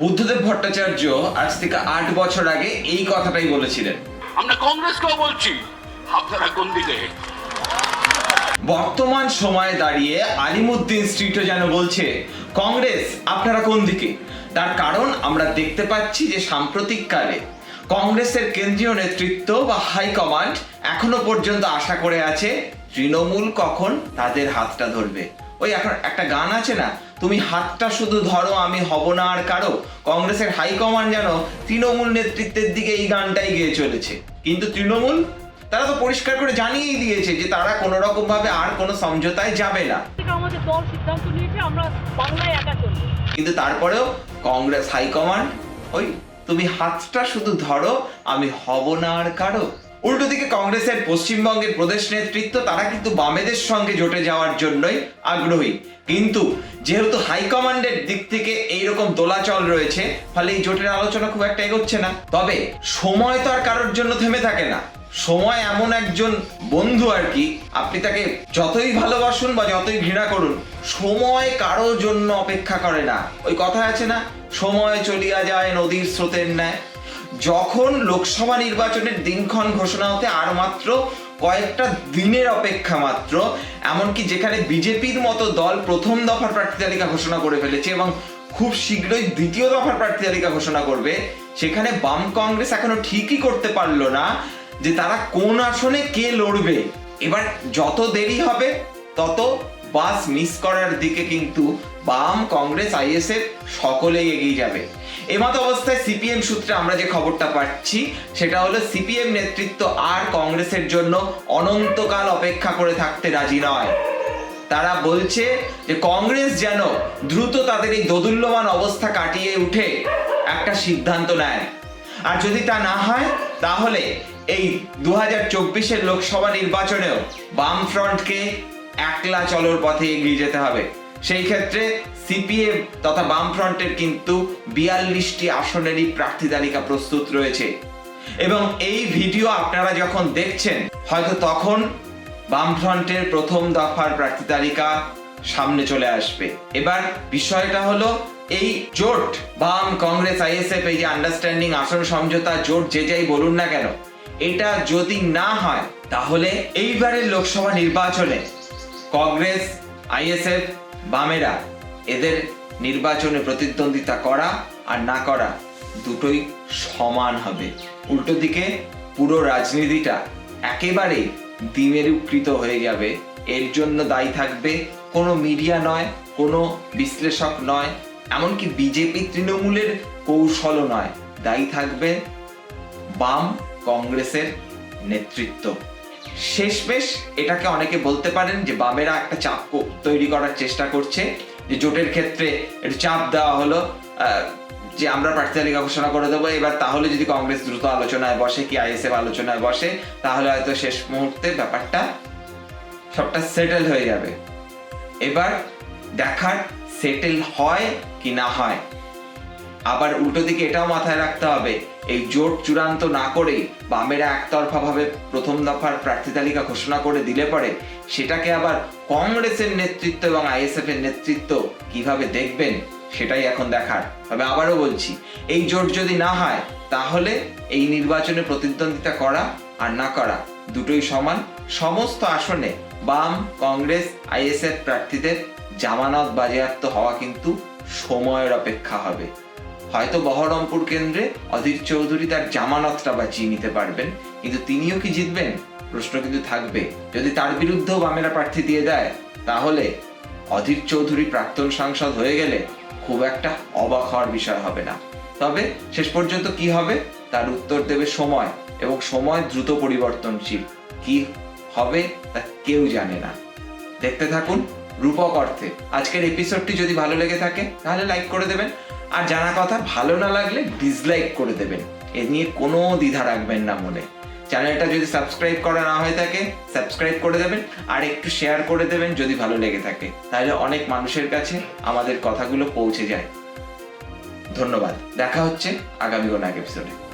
বুদ্ধদেব ভট্টাচার্য আজ থেকে আট বছর আগে এই কথাটাই বলেছিলেন। আমরা কংগ্রেসকেও বলছি আপনারা কোন দিকে? বর্তমান সময়ে দাঁড়িয়ে আলিমুদ্দিন স্ট্রিটও যেন বলছে কংগ্রেস আপনারা কোন দিকে? তার কারণ আমরা দেখতে পাচ্ছি যে সাম্প্রতিককালে কংগ্রেসের কেন্দ্রীয় নেতৃত্ব বা হাইকমান্ড এখনও পর্যন্ত আশা করে আছে তৃণমূল কখন তাদের হাতটা ধরবে। ওই এখন একটা গান আছে না? তুমি হাতটা শুধু ধরো আমি হব না আর কারও। কংগ্রেসের হাইকমান্ড যেন তৃণমূল নেতৃত্বের দিকে এই গানটাই গেয়ে চলেছে। কিন্তু তৃণমূল? তারা তো পরিষ্কার করে জানিয়েই দিয়েছে যে তারা কোনো রকম ভাবে আর কোনো সমঝোতায় যাবে না। আমাদের দল সিদ্ধান্ত নিয়েছে আমরা বাংলায় একা চলবো। কিন্তু তারপরেও কংগ্রেস হাইকমান্ড ওই তুমি হাতটা শুধু ধরো আমি হব না আর কারও। উল্টো দিকে কংগ্রেসের পশ্চিমবঙ্গের প্রদেশ নেতৃত্ব, তারা কিন্তু বামেদের সঙ্গে জোটে যাওয়ার জন্যই আগ্রহী। কিন্তু যেহেতু হাইকমান্ডের দিক থেকে এইরকম দোলাচল রয়েছে, ফলে এই জোটের আলোচনা খুব একটা এগোচ্ছে না। তবে সময় তো আর কারোর জন্য থেমে থাকে না। সময় এমন একজন বন্ধু আর কি, আপনি তাকে যতই ভালোবাসুন বা যতই ঘৃণা করুন, সময় কারোর জন্য অপেক্ষা করে না। ওই কথা আছে না, সময় চলিয়া যায় নদীর স্রোতের ন্যায়। যখন লোকসভা নির্বাচনের দিনক্ষণ ঘোষণা হতে আর মাত্র কয়েকটা দিনের অপেক্ষা মাত্র, এমনকি যেখানে বিজেপির মতো দল প্রথম দফার প্রার্থী তালিকা ঘোষণা করে ফেলেছে এবং খুব শীঘ্রই দ্বিতীয় দফার প্রার্থী তালিকা ঘোষণা করবে, সেখানে বাম কংগ্রেস এখনও ঠিকই করতে পারল না। যে তারা কোন আসনে কে লড়বে। এবার যত দেরি হবে, তত বাস মিস করার দিকে কিন্তু বাম কংগ্রেস, আইএসএফ সকলেই এগিয়ে যাবে। এমত অবস্থায় সিপিএম সূত্রে আমরা যে খবরটা পাচ্ছি, সেটা হলো সিপিএম নেতৃত্ব আর কংগ্রেসের জন্য অনন্তকাল অপেক্ষা করে থাকতে রাজি নয়। তারা বলছে যে কংগ্রেস যেন দ্রুত তাদের এই দোদুল্যমান অবস্থা কাটিয়ে উঠে একটা সিদ্ধান্ত নেয়। আর যদি তা না হয়, তাহলে এই দু হাজার চব্বিশের লোকসভা নির্বাচনেও বাম ফ্রন্টকে একলা চলর পথে এগিয়ে যেতে হবে। সেই ক্ষেত্রে সিপিএম তথা বাম ফ্রন্টের কিন্তু বিয়াল্লিশটি আসনেরই প্রার্থী তালিকা প্রস্তুত রয়েছে। এবং এই ভিডিও আপনারা যখন দেখছেন, হয়তো তখন বামফ্রন্টের প্রথম দফার প্রার্থী তালিকা সামনে চলে আসবে। এবার বিষয়টা হলো এই জোট, বাম, কংগ্রেস, আইএসএফ, এই যে আন্ডারস্ট্যান্ডিং আসন সমঝোতা, জোট, যে যাই বলুন না কেন এটা যদি না হয়, তাহলে এইবারের লোকসভা নির্বাচনে কংগ্রেস, আইএসএফ, বামেরা এদের নির্বাচনে প্রতিদ্বন্দ্বিতা করা আর না করা দুটোই সমান হবে। উল্টো দিকে পুরো রাজনীতিটা একেবারে দ্বিমেরুকৃত হয়ে যাবে। এর জন্য দায়ী থাকবে কোনো মিডিয়া নয়, কোনো বিশ্লেষক নয়, এমনকি বিজেপি তৃণমূলের কৌশলও নয়। দায়ী থাকবে বাম কংগ্রেসের নেতৃত্ব। শেষমেশ এটাকে অনেকে বলতে পারেন যে বামেরা একটা চাপ তৈরি করার চেষ্টা করছে। যে জোটের ক্ষেত্রে একটু চাপ দেওয়া হলো যে আমরা প্রার্থী তালিকা ঘোষণা করে দেবো। এবার তাহলে যদি কংগ্রেস দ্রুত আলোচনায় বসে, কি আইএসএফ আলোচনায় বসে, তাহলে হয়তো শেষ মুহূর্তে ব্যাপারটা সবটা সেটেল হয়ে যাবে। এবার দেখার সেটেল হয় কি না হয়। আবার উল্টো দিকে এটাও মাথায় রাখতে হবে, এই জোট চূড়ান্ত না করে বামেরা একতরফা ভাবে প্রথম দফার প্রার্থী তালিকা ঘোষণা করে দিলে পরে সেটাকে আবার কংগ্রেসের নেতৃত্ব এবং আইএসএফ এর নেতৃত্ব কীভাবে দেখবেন সেটাই এখন দেখার। তবে আবারও বলছি, এই জোট যদি না হয়, তাহলে এই নির্বাচনে প্রতিদ্বন্দ্বিতা করা আর না করা দুটোই সমান। সমস্ত আসনে বাম, কংগ্রেস, আইএসএফ প্রার্থীদের জামানত বাজেয়াপ্ত হওয়া কিন্তু সময়ের অপেক্ষা হবে। হয়তো বহরমপুর কেন্দ্রে অধীর চৌধুরী তার জামানতটা বাঁচিয়ে নিতে পারবেন। কিন্তু তিনিও কি জিতবেন? প্রশ্ন কিন্তু থাকবে। যদি তার বিরুদ্ধেও বামেরা প্রার্থী দিয়ে দেয়, তাহলে অধীর চৌধুরী প্রাক্তন সাংসদ হয়ে গেলে খুব একটা অবাক হওয়ার বিষয় হবে না। তবে শেষ পর্যন্ত কি হবে? তার উত্তর দেবে সময়, এবং সময় দ্রুত পরিবর্তনশীল। কি হবে তা কেউ জানে না। দেখতে থাকুন রূপক অর্থে। আজকের এপিসোডটি যদি ভালো লেগে থাকে, তাহলে লাইক করে দেবেন। আর জানা কথা, ভালো না লাগলে ডিসলাইক করে দেবেন। এ নিয়ে কোনো দ্বিধা রাখবেন না মনে। চ্যানেলটা যদি সাবস্ক্রাইব করা না হয়ে থাকে সাবস্ক্রাইব করে দেবেন আর একটু শেয়ার করে দেবেন যদি ভালো লেগে থাকে। তাহলে অনেক মানুষের কাছে আমাদের কথাগুলো পৌঁছে যায়। ধন্যবাদ। দেখা হচ্ছে আগামী কোনো এক এপিসোডে